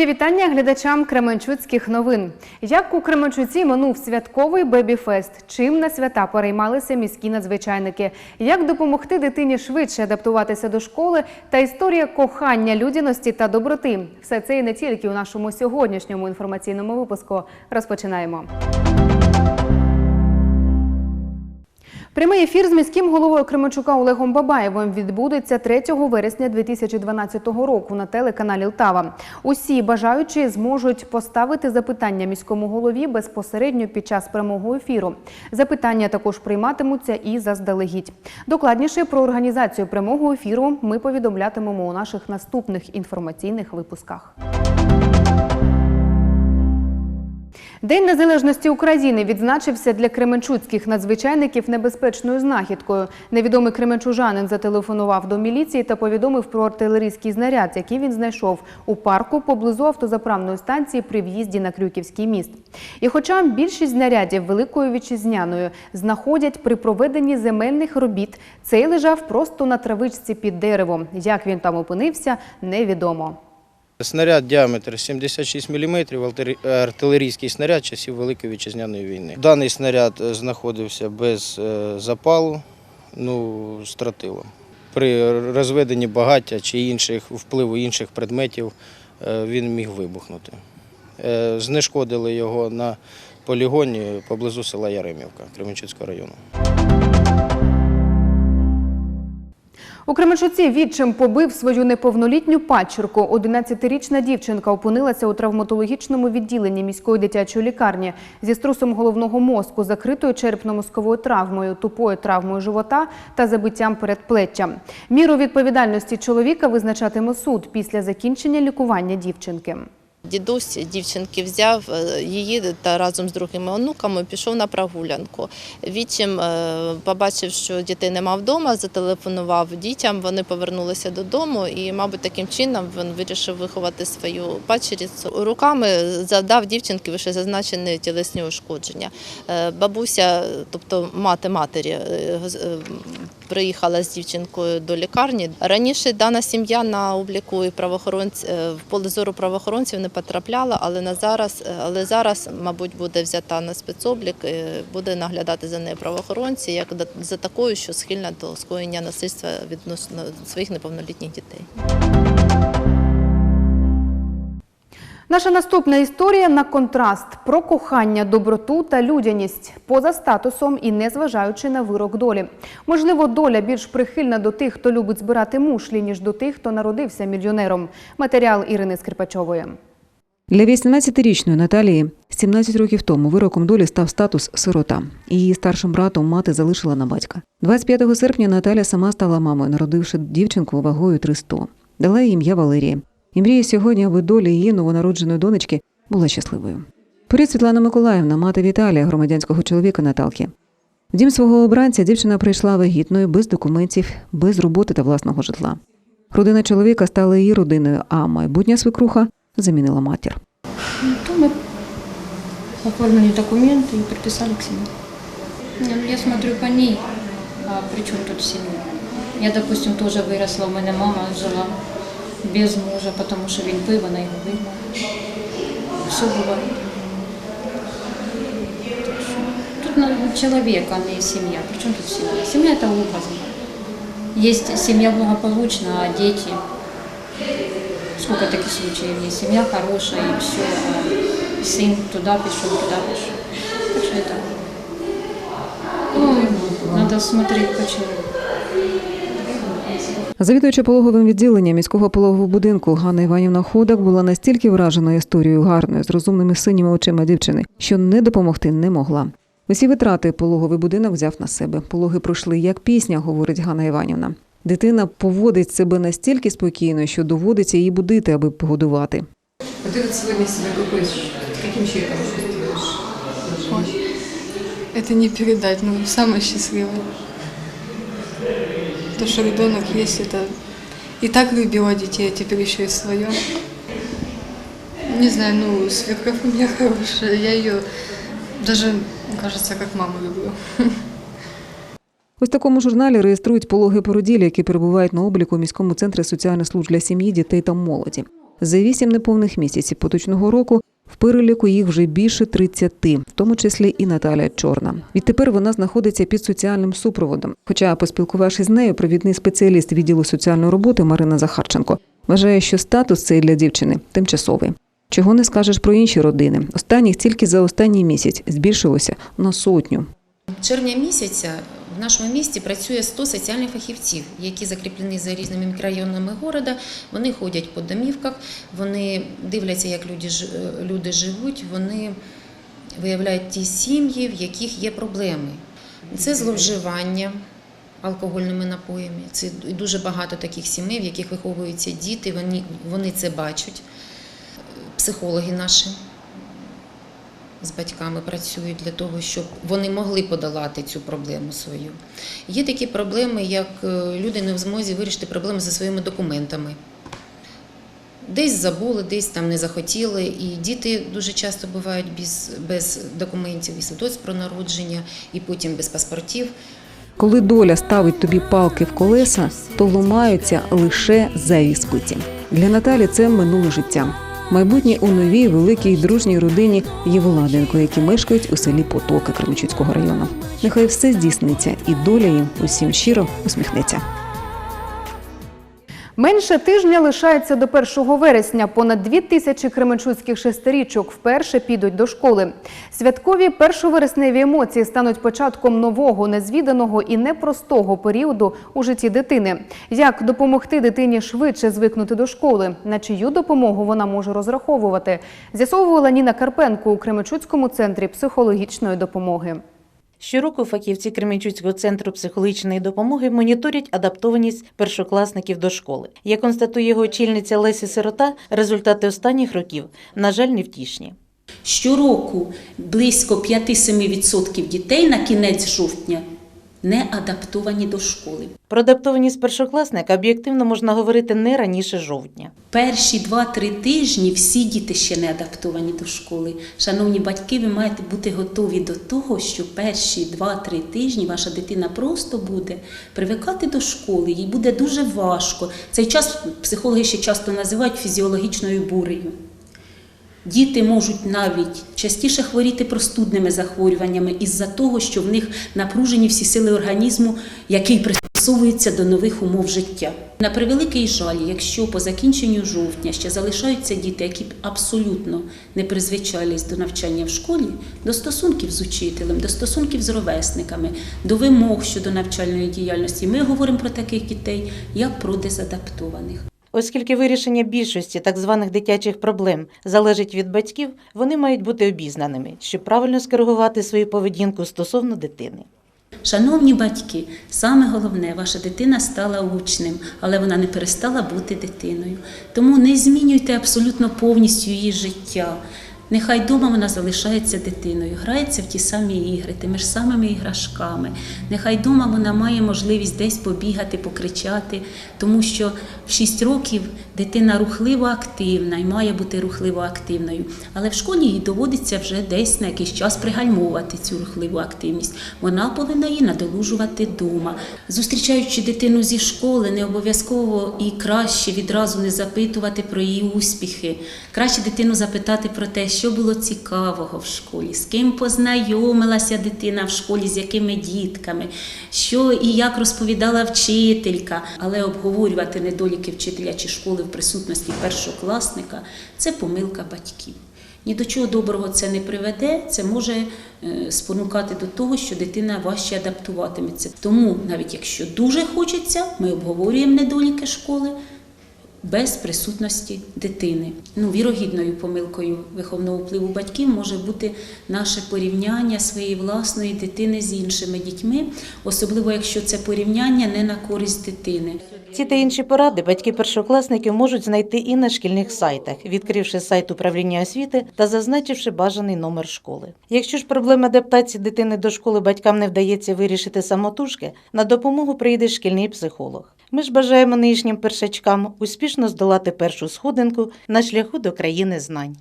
Мої вітання глядачам Кременчуцьких новин. Як у Кременчуці минув святковий бебі-фест? Чим на свята переймалися міські надзвичайники? Як допомогти дитині швидше адаптуватися до школи? Та історія кохання, людяності та доброти. Все це і не тільки у нашому сьогоднішньому інформаційному випуску. Розпочинаємо. Прямий ефір з міським головою Кременчука Олегом Бабаєвим відбудеться 3 вересня 2012 року на телеканалі Лтава. Усі бажаючі зможуть поставити запитання міському голові безпосередньо під час прямого ефіру. Запитання також прийматимуться і заздалегідь. Докладніше про організацію прямого ефіру ми повідомлятимемо у наших наступних інформаційних випусках. День незалежності України відзначився для кременчуцьких надзвичайників небезпечною знахідкою. Невідомий кременчужанин зателефонував до міліції та повідомив про артилерійський знаряд, який він знайшов у парку поблизу автозаправної станції при в'їзді на Крюківський міст. І хоча більшість знарядів великою вітчизняною знаходять при проведенні земельних робіт, цей лежав просто на травичці під деревом. Як він там опинився, невідомо. Снаряд діаметр 76 мм, артилерійський снаряд часів Великої вітчизняної війни. Даний снаряд е, знаходився без е, запалу, ну, з тротилом. При розведенні багаття чи інших впливу інших предметів е, він міг вибухнути. Е, Знешкодили його на полігоні поблизу села Яремівка Кременчуцького району. У Кременчуці відчим побив свою неповнолітню пачерку. 11-річна дівчинка опинилася у травматологічному відділенні міської дитячої лікарні зі струсом головного мозку, закритою черепно-мозковою травмою, тупою травмою живота та забиттям передплеття. Міру відповідальності чоловіка визначатиме суд після закінчення лікування дівчинки. Дідусь дівчинки взяв е, її та разом з другими онуками пішов на прогулянку. Відчим е, побачив, що дітей нема вдома, зателефонував дітям. Вони повернулися додому, і, мабуть, таким чином він вирішив виховати свою падчерицю. Руками завдав дівчинки вище зазначені тілесні ушкодження. Е, Бабуся, тобто мати матері, приїхала з дівчинкою до лікарні. Раніше дана сім'я на обліку і правоохоронць е, в поле зору правоохоронців не потрапляла, але на зараз, е, але зараз, мабуть, буде взята на спецоблік, е, буде наглядати за нею правоохоронці, як за такою, що схильна до скоєння насильства відносно своїх неповнолітніх дітей. Наша наступна історія на контраст про кохання, доброту та людяність поза статусом і незважаючи на вирок долі. Можливо, доля більш прихильна до тих, хто любить збирати мушлі, ніж до тих, хто народився мільйонером. Матеріал Ірини Скрипачової. Для 18-річної Наталії 17 років тому вироком долі став статус сирота. Її старшим братом мати залишила на батька. 25 серпня Наталя сама стала мамою, народивши дівчинку вагою 300. Дала їй ім'я Валерія І мріє сьогодні, аби доля її новонародженої донечки була щасливою. Поряд Світлана Миколаївна, мати Віталія, громадянського чоловіка Наталки. В дім свого обранця дівчина прийшла вагітною, без документів, без роботи та власного житла. Родина чоловіка стала її родиною, а майбутня свекруха замінила матір. То мы оформили документы и приписали к семье. Не, ну я смотрю по ней, а при чем тут семья? Я, допустим, тоже выросла, у меня мама жила без мужа, потому что він пив, вона його вигнала. Все бывает. Так что Тут надо человек, а не семья. Причем тут семья? Семья это образно. Есть семья благополучная, а дети Сколько таких случаев есть? Семья хорошая и все, а сын туда пішов, туда пішов. Так что это, ну, надо смотреть по человеку. Завідуюча пологовим відділенням міського пологового будинку Ганна Іванівна Ходак була настільки вражена історією гарною з розумними синіми очима дівчини, що не допомогти не могла. Усі витрати пологовий будинок взяв на себе. Пологи пройшли як пісня, говорить Ганна Іванівна. Дитина поводить себе настільки спокійно, що доводиться її будити, аби погодувати. Вот сегодня себя какой, каким человеком чувствуешь? Это не передать, ну, самое счастливое. То, что ребенок есть, это и так любила детей, а теперь еще и свое. Не знаю, ну, свекровь у меня хорошая, я ее даже, кажется, как маму люблю. Ось такому журналі реєструють пологи породілі, які перебувають на обліку у міському центрі соціальних служб для сім'ї, дітей та молоді. За вісім неповних місяців поточного року в переліку їх вже більше 30, в тому числі і Наталя Чорна. Відтепер вона знаходиться під соціальним супроводом. Хоча, поспілкувавшись з нею, провідний спеціаліст відділу соціальної роботи Марина Захарченко вважає, що статус цей для дівчини тимчасовий. Чого не скажеш про інші родини? Останніх тільки за останній місяць збільшилося на сотню. Червня місяця в нашому місті працює 100 соціальних фахівців, які закріплені за різними мікрорайонами города. Вони ходять по домівках, вони дивляться, як люди, е, люди живуть, вони виявляють ті сім'ї, в яких є проблеми. Це зловживання алкогольними напоями. Це дуже багато таких сімей, в яких виховуються діти, вони, вони це бачать. Психологи наші з батьками працюють для того, щоб вони могли подолати цю проблему свою. Є такі проблеми, як е, люди не в змозі вирішити проблеми зі своїми документами. Десь забули, десь там не захотіли, і діти дуже часто бувають без, без документів, і свідоцтв про народження, і потім без паспортів. Коли доля ставить тобі палки в колеса, то ломаються лише зайві спиці. Для Наталі це минуле життя. Майбутнє у новій великій дружній родині Єволаденко, які мешкають у селі Потоки Кременчуцького району. Нехай все здійсниться, і доля їм усім щиро усміхнеться. Менше тижня лишається до 1 вересня. Понад дві тисячі кременчуцьких шестирічок вперше підуть до школи. Святкові першовересневі емоції стануть початком нового, незвіданого і непростого періоду у житті дитини. Як допомогти дитині швидше звикнути до школи? На чию допомогу вона може розраховувати? З'ясовувала Ніна Карпенко у Кременчуцькому центрі психологічної допомоги. Щороку фахівці Кременчуцького центру психологічної допомоги моніторять адаптованість першокласників до школи. Як констатує його очільниця Лесі Сирота, результати останніх років, на жаль, невтішні. Щороку близько 5-7% дітей на кінець жовтня не адаптовані до школи. Про адаптованість першокласника об'єктивно можна говорити не раніше жовтня. Перші 2-3 тижні всі діти ще не адаптовані до школи. Шановні батьки, ви маєте бути готові до того, що перші 2-3 тижні ваша дитина просто буде привикати до школи, їй буде дуже важко. Цей час психологи ще часто називають фізіологічною бурею. Діти можуть навіть частіше хворіти простудними захворюваннями із-за того, що в них напружені всі сили організму, який пристосовується до нових умов життя. На превеликий жаль, якщо по закінченню жовтня ще залишаються діти, які абсолютно не призвичайлись до навчання в школі, до стосунків з учителем, до стосунків з ровесниками, до вимог щодо навчальної діяльності, ми говоримо про таких дітей як про дезадаптованих. Оскільки вирішення більшості так званих дитячих проблем залежить від батьків, вони мають бути обізнаними, щоб правильно скоригувати свою поведінку стосовно дитини. Шановні батьки, саме головне, ваша дитина стала учнем, але вона не перестала бути дитиною. Тому не змінюйте абсолютно повністю її життя. Нехай вдома вона залишається дитиною, грається в ті самі ігри, тими ж самими іграшками. Нехай вдома вона має можливість десь побігати, покричати, тому що в 6 років дитина рухливо активна і має бути рухливо активною. Але в школі їй доводиться вже десь на якийсь час пригальмовувати цю рухливу активність. Вона повинна її надолужувати вдома. Зустрічаючи дитину зі школи, не обов'язково і краще відразу не запитувати про її успіхи. Краще дитину запитати про те, що було цікавого в школі, з ким познайомилася дитина в школі, з якими дітками, що і як розповідала вчителька. Але обговорювати недоліки вчителя чи школи в присутності першокласника це помилка батьків. Ні до чого доброго це не приведе, це може е, спонукати до того, що дитина важче адаптуватиметься. Тому, навіть якщо дуже хочеться, ми обговорюємо недоліки школи без присутності дитини. Ну, вірогідною помилкою виховного впливу батьків може бути наше порівняння своєї власної дитини з іншими дітьми, особливо якщо це порівняння не на користь дитини. Ці та інші поради батьки першокласників можуть знайти і на шкільних сайтах, відкривши сайт управління освіти та зазначивши бажаний номер школи. Якщо ж проблема адаптації дитини до школи батькам не вдається вирішити самотужки, на допомогу прийде шкільний психолог. Ми ж бажаємо нинішнім першачкам успішно здолати першу сходинку на шляху до країни знань.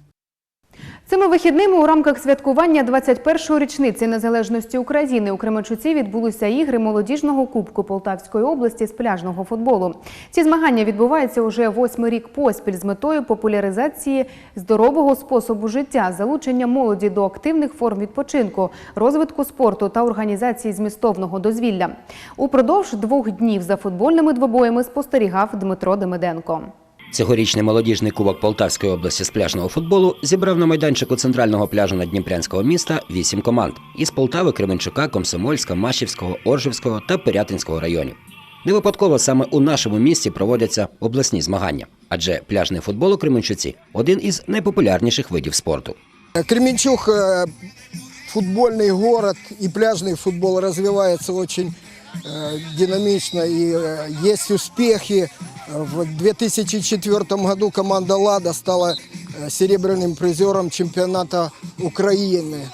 Цими вихідними у рамках святкування 21-ї річниці незалежності України у Кременчуці відбулися ігри молодіжного кубку Полтавської області з пляжного футболу. Ці змагання відбуваються уже восьмий рік поспіль з метою популяризації здорового способу життя, залучення молоді до активних форм відпочинку, розвитку спорту та організації змістовного дозвілля. Упродовж двох днів за футбольними двобоями спостерігав Дмитро Демиденко. Цьогорічний молодіжний кубок Полтавської області з пляжного футболу зібрав на майданчику центрального пляжу Надніпрянського міста вісім команд із Полтави, Кременчука, Комсомольська, Машівського, Оржівського та Пирятинського районів. Не випадково саме у нашому місті проводяться обласні змагання, адже пляжний футбол у Кременчуці один із найпопулярніших видів спорту. Кременчуг э, футбольный город и пляжный футбол развивается очень э, динамично и э, есть успехи. В 2004 году команда «Лада» стала э, серебряным призером чемпионата Украины.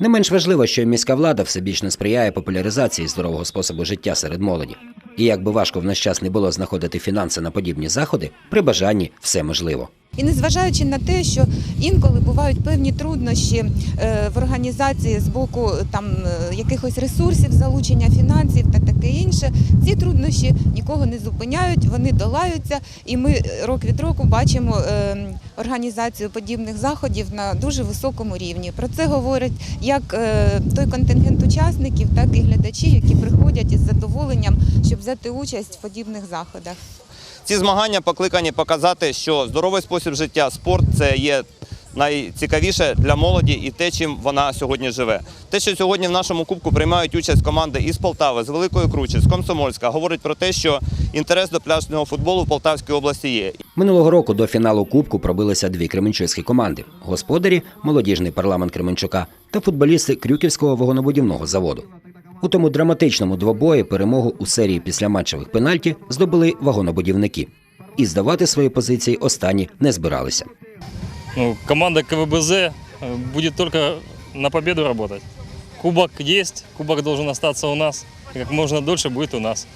Не менш важливо, що міська влада всебічно сприяє популяризації здорового способу життя серед молоді. І як би важко в наш час не було знаходити фінанси на подібні заходи, при бажанні все можливо. І незважаючи на те, що інколи бувають певні труднощі е, в організації з боку там е, якихось ресурсів, залучення фінансів та таке інше, ці труднощі нікого не зупиняють, вони долаються, і ми е, рок від року бачимо е, організацію подібних заходів на дуже високому рівні. Про це говорить як е, той контингент учасників, так і глядачі, які приходять із задоволенням, щоб взяти участь в подібних заходах. Ці змагання покликані показати, що здоровий спосіб життя, спорт це є найцікавіше для молоді і те, чим вона сьогодні живе. Те, що сьогодні в нашому кубку приймають участь команди із Полтави, з Великої Кручі, з Комсомольська, говорить про те, що інтерес до пляжного футболу в Полтавській області є. Минулого року до фіналу Кубку пробилися дві кременчуцькі команди: господарі, молодіжний парламент Кременчука та футболісти Крюківського вагонобудівного заводу. У тому драматичному двобої перемогу у серії післяматчевих пенальті здобули вагонобудівники. І здавати свої позиції останні не збиралися. Ну, команда КВБЗ э, будет только на победу работать. Кубок есть, кубок должен остаться у нас. И как можно дольше будет у нас.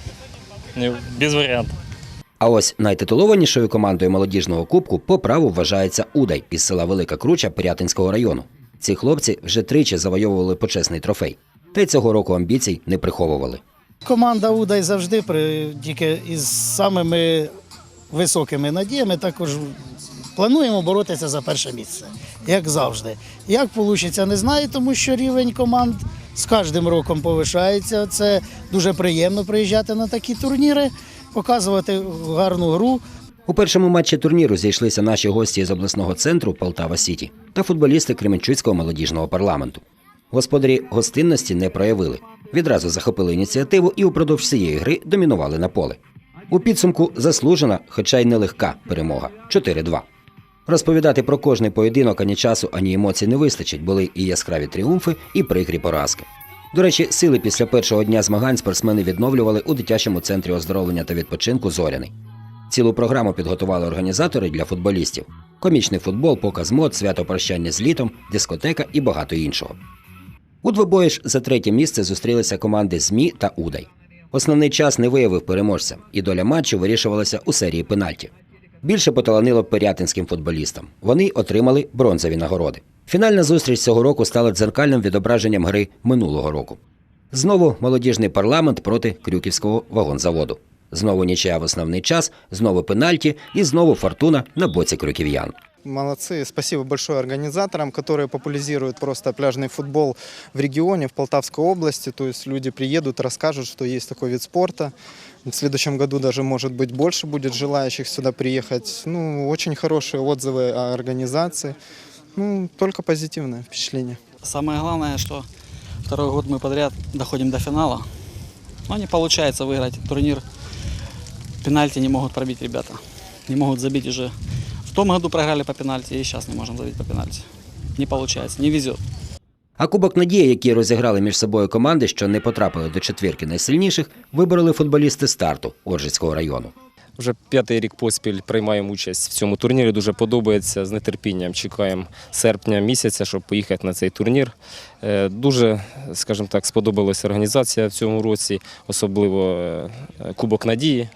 Ну, Без вариантов. А ось найтитулованішою командою молодіжного кубку по праву вважається Удай із села Велика Круча Пирятинського району. Ці хлопці вже тричі завойовували почесний трофей. Та й цього року амбіцій не приховували. Команда Удай завжди при, тільки із самими високими надіями також плануємо боротися за перше місце, як завжди. Як вийде, не знаю, тому що рівень команд з кожним роком повишається. Це дуже приємно приїжджати на такі турніри, показувати гарну гру. У першому матчі турніру зійшлися наші гості з обласного центру Полтава Сіті та футболісти Кременчуцького молодіжного парламенту. Господарі гостинності не проявили. Відразу захопили ініціативу і упродовж всієї гри домінували на поле. У підсумку заслужена, хоча й нелегка перемога 4-2. Розповідати про кожний поєдинок ані часу, ані емоцій не вистачить, були і яскраві тріумфи, і прикрі поразки. До речі, сили після першого дня змагань спортсмени відновлювали у дитячому центрі оздоровлення та відпочинку Зоряний. Цілу програму підготували організатори для футболістів: комічний футбол, показ мод, свято прощання з літом, дискотека і багато іншого. У двобої ж за третє місце зустрілися команди ЗМІ та Удай. Основний час не виявив переможця, і доля матчу вирішувалася у серії пенальті. Більше поталанило пирятинським футболістам. Вони отримали бронзові нагороди. Фінальна зустріч цього року стала дзеркальним відображенням гри минулого року. Знову молодіжний парламент проти Крюківського вагонзаводу. Знову нічия в основний час, знову пенальті і знову фортуна на боці крюків'ян. Молодцы. Спасибо большое организаторам, которые популяризируют просто пляжный футбол в регионе, в Полтавской области. То есть люди приедут, расскажут, что есть такой вид спорта. В следующем году даже, может быть, больше будет желающих сюда приехать. Ну, очень хорошие отзывы о организации. Ну, только позитивное впечатление. Самое главное, что второй год мы подряд доходим до финала. Но не получается выиграть турнир. Пенальти не могут пробить ребята. Не могут забить уже. Том году проиграли по пенальти и сейчас не можем забить по пенальти. Не получается, не везет. А Кубок Надії, які розіграли між собою команди, що не потрапили до четвірки найсильніших, вибороли футболісти старту Оржицького району. Вже п'ятий рік поспіль приймаємо участь в цьому турнірі. Дуже подобається. З нетерпінням чекаємо серпня місяця, щоб поїхати на цей турнір. Е, Дуже, скажімо так, сподобалася організація в цьому році, особливо е, Кубок Надії,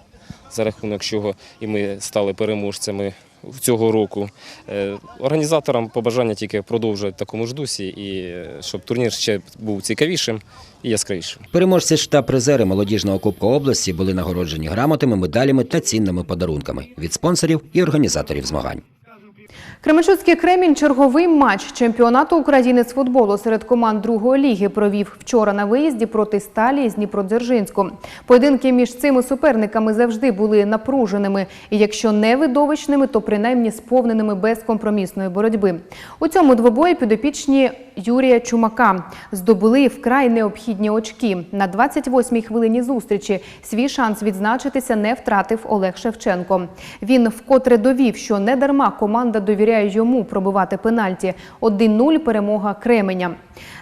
за рахунок чого і ми стали переможцями цього року. Е, Організаторам побажання тільки продовжувати в такому ж дусі і е, щоб турнір ще був цікавішим і яскравішим. Переможці ж та призери молодіжного кубка області були нагороджені грамотами, медалями та цінними подарунками від спонсорів і організаторів змагань. Кременчуцький Кремінь черговий матч чемпіонату України з футболу серед команд другої ліги провів вчора на виїзді проти Сталі з Дніпродзержинську. Поєдинки між цими суперниками завжди були напруженими, і якщо не видовищними, то принаймні сповненими безкомпромісної боротьби. У цьому двобої підопічні Юрія Чумака здобули вкрай необхідні очки. На 28-й хвилині зустрічі свій шанс відзначитися не втратив Олег Шевченко. Він вкотре довів, що не дарма команда довіряє йому пробивати пенальті. 1-0 перемога Кременя.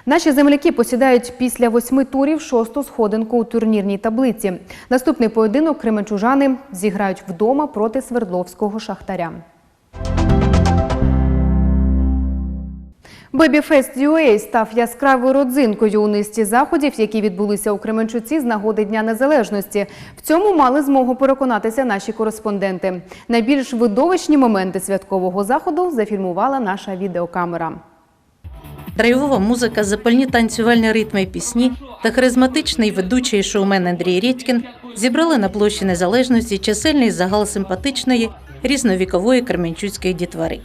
Наші земляки посідають після восьми турів шосту сходинку у турнірній таблиці. Наступний поєдинок кременчужани зіграють вдома проти Свердловського шахтаря. Babyfest UA став яскравою родзинкою у низці заходів, які відбулися у Кременчуці з нагоди Дня Незалежності. В цьому мали змогу переконатися наші кореспонденти. Найбільш видовищні моменти святкового заходу зафільмувала наша відеокамера. Драйвова музика, запальні танцювальні ритми пісні та харизматичний ведучий шоумен Андрій Рідькін зібрали на площі Незалежності чисельний загал симпатичної різновікової кременчуцької дітвари.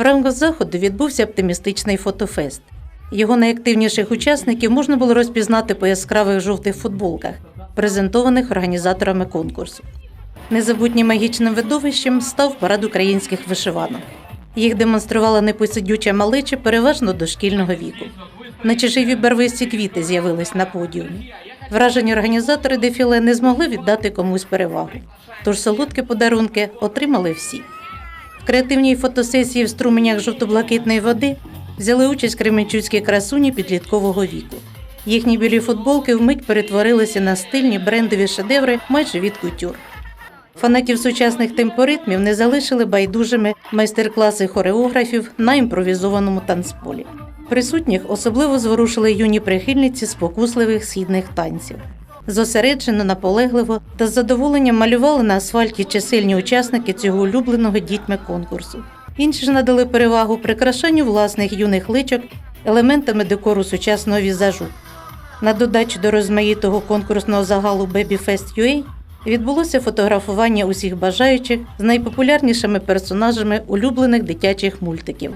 В рамках заходу відбувся оптимістичний фотофест. Його найактивніших учасників можна було розпізнати по яскравих жовтих футболках, презентованих організаторами конкурсу. Незабутнім магічним видовищем став парад українських вишиванок. Їх демонструвала непосидюча малеча переважно дошкільного віку. Наче живі барвисті квіти з'явились на подіумі. Вражені організатори дефіле не змогли віддати комусь перевагу. Тож солодкі подарунки отримали всі. В креативній фотосесії в струменях жовто-блакитної води взяли участь кременчуцькі красуні підліткового віку. Їхні білі футболки вмить перетворилися на стильні брендові шедеври майже від кутюр. Фанатів сучасних темпоритмів не залишили байдужими майстер-класи хореографів на імпровізованому танцполі. Присутніх особливо зворушили юні прихильниці спокусливих східних танців. Зосереджено, наполегливо та з задоволенням малювали на асфальті чисельні учасники цього улюбленого дітьми конкурсу. Інші ж надали перевагу прикрашанню власних юних личок елементами декору сучасного візажу. На додачу до розмаїтого конкурсного загалу Babyfest UA відбулося фотографування усіх бажаючих з найпопулярнішими персонажами улюблених дитячих мультиків.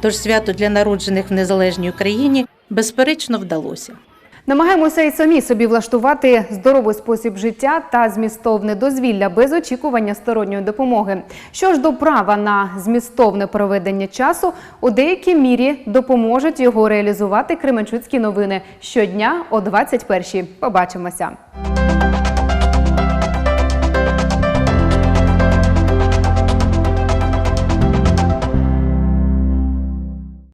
Тож свято для народжених в незалежній Україні безперечно вдалося. Намагаємося і самі собі влаштувати здоровий спосіб життя та змістовне дозвілля без очікування сторонньої допомоги. Що ж до права на змістовне проведення часу, у деякій мірі допоможуть його реалізувати Кременчуцькі новини щодня о 21-й. Побачимося.